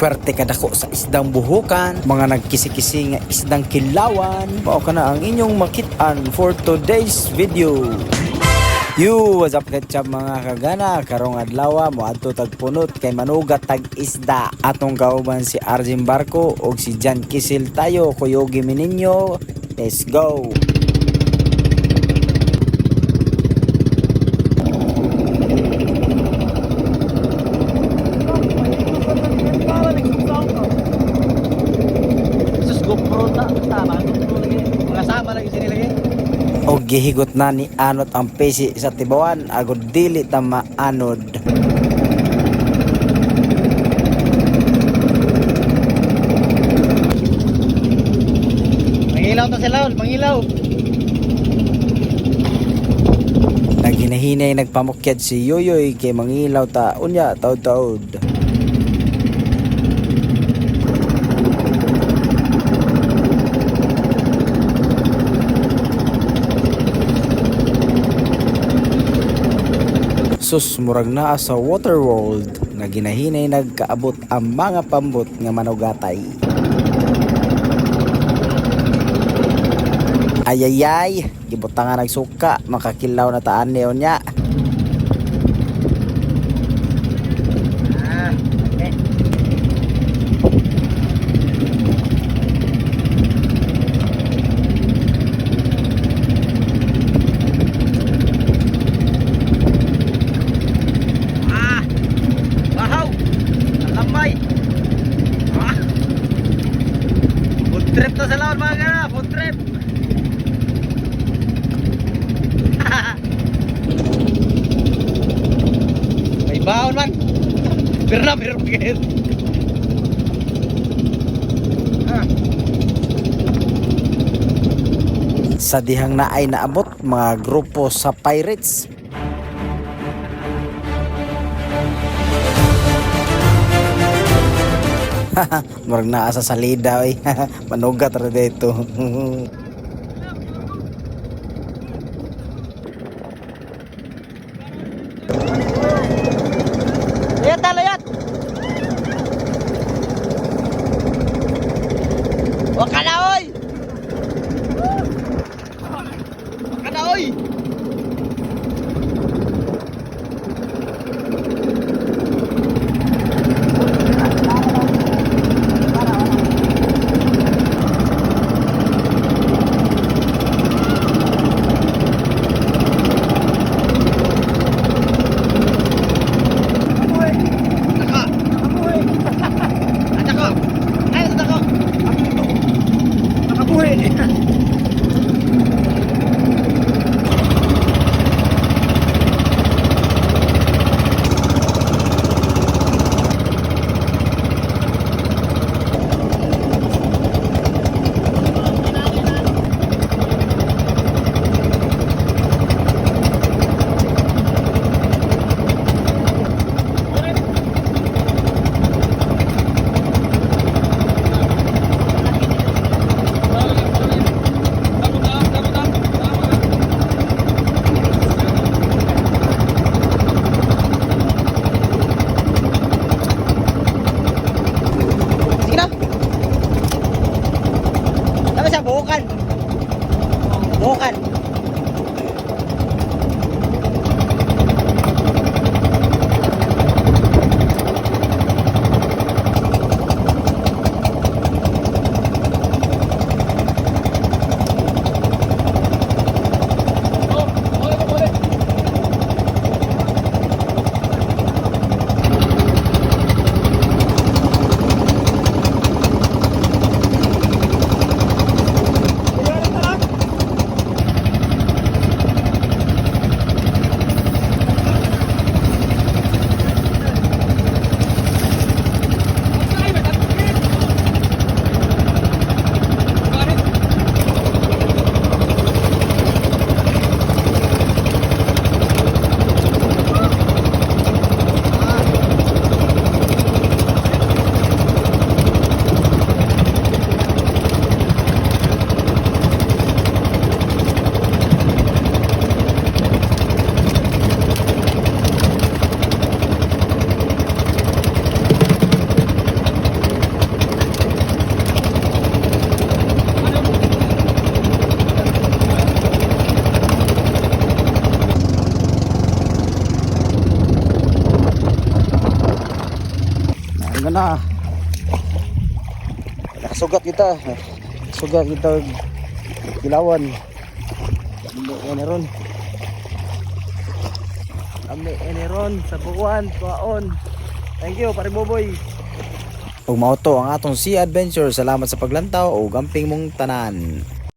pwerte kadako sa isdang buhukan, mga nagkisi-kisi nga isdang kilawan, mao ka na ang inyong makitaan for today's video. You, what's up ketchup mga kagana? Karong adlaw mo adto tagpunot kay manugat tag isda. Atong kauban si Arjun Barco ug si Jan Kisil tayo kuyogi mininyo. Let's go. Gihigot na ni Anot ang pesi sa tibawan agod dili ta maanod. Mangilaw to sila, mangilaw. Naginahinay nagpamukyad si Yoyoy kay mangilaw ta unya taod-taod. Sus murag naa sa Waterworld nga ginahinay nagkaabot ang mga pambot nga manugatay. Ayayay, gibutang nga nagsuka, makakilaw na taan niya. To sa lawan mga kana, food trip! May baon man! Pero na, pero! Ah! Sa dihang na ay naabot mga grupo sa pirates. Murag naa sa salida oy. Manugat ra dito. Layat na, layat! Wag ka na! Bukan. Na. Nakasugat kita. Sugat kita kilawan. Hindi yan ron. Eniron sa buwan, tuaon. Thank you, pare Boboy. Ug mao to ang atong Sea Adventure. Salamat sa paglantaw o gamping mong tanan.